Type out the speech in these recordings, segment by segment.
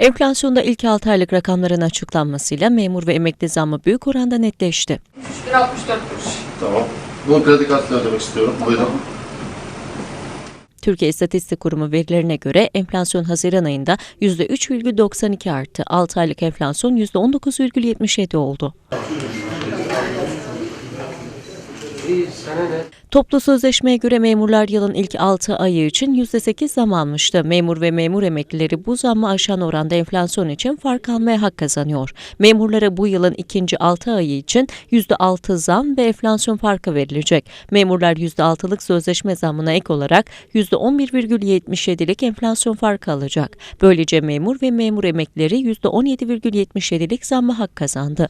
Enflasyonda ilk 6 aylık rakamların açıklanmasıyla memur ve emekli zammı büyük oranda netleşti. 64 kuruş. Tamam. Bu kredi kartıyla ödemek istiyorum. Buyurun. Türkiye İstatistik Kurumu verilerine göre enflasyon Haziran ayında %3,92 arttı. 6 aylık enflasyon %19,77 oldu. Toplu sözleşmeye göre memurlar yılın ilk 6 ayı için %8 zam almıştı. Memur ve memur emeklileri bu zammı aşan oranda enflasyon için fark almaya hak kazanıyor. Memurlara bu yılın ikinci 6 ayı için %6 zam ve enflasyon farkı verilecek. Memurlar %6'lık sözleşme zammına ek olarak %11,77'lik enflasyon farkı alacak. Böylece memur ve memur emeklileri %17,77'lik zamma hak kazandı.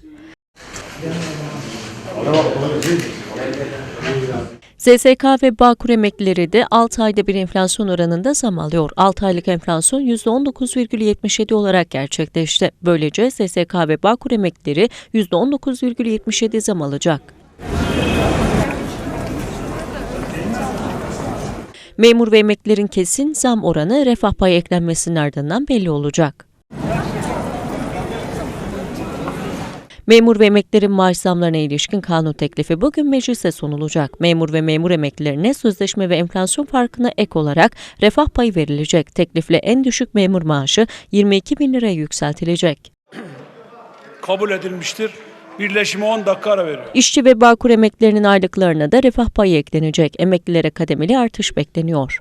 SSK ve Bağkur emeklileri de 6 ayda bir enflasyon oranında zam alıyor. 6 aylık enflasyon %19,77 olarak gerçekleşti. Böylece SSK ve Bağkur emeklileri %19,77 zam alacak. Memur ve emeklilerin kesin zam oranı refah payı eklenmesinin ardından belli olacak. Memur ve emeklilerin maaş zamlarına ilişkin kanun teklifi bugün meclise sunulacak. Memur ve memur emeklilerine sözleşme ve enflasyon farkına ek olarak refah payı verilecek. Teklifle en düşük memur maaşı 22 bin liraya yükseltilecek. kabul edilmiştir. Birleşime 10 dakika ara veriyor. İşçi ve Bağkur emeklilerinin aylıklarına da refah payı eklenecek. Emeklilere kademeli artış bekleniyor.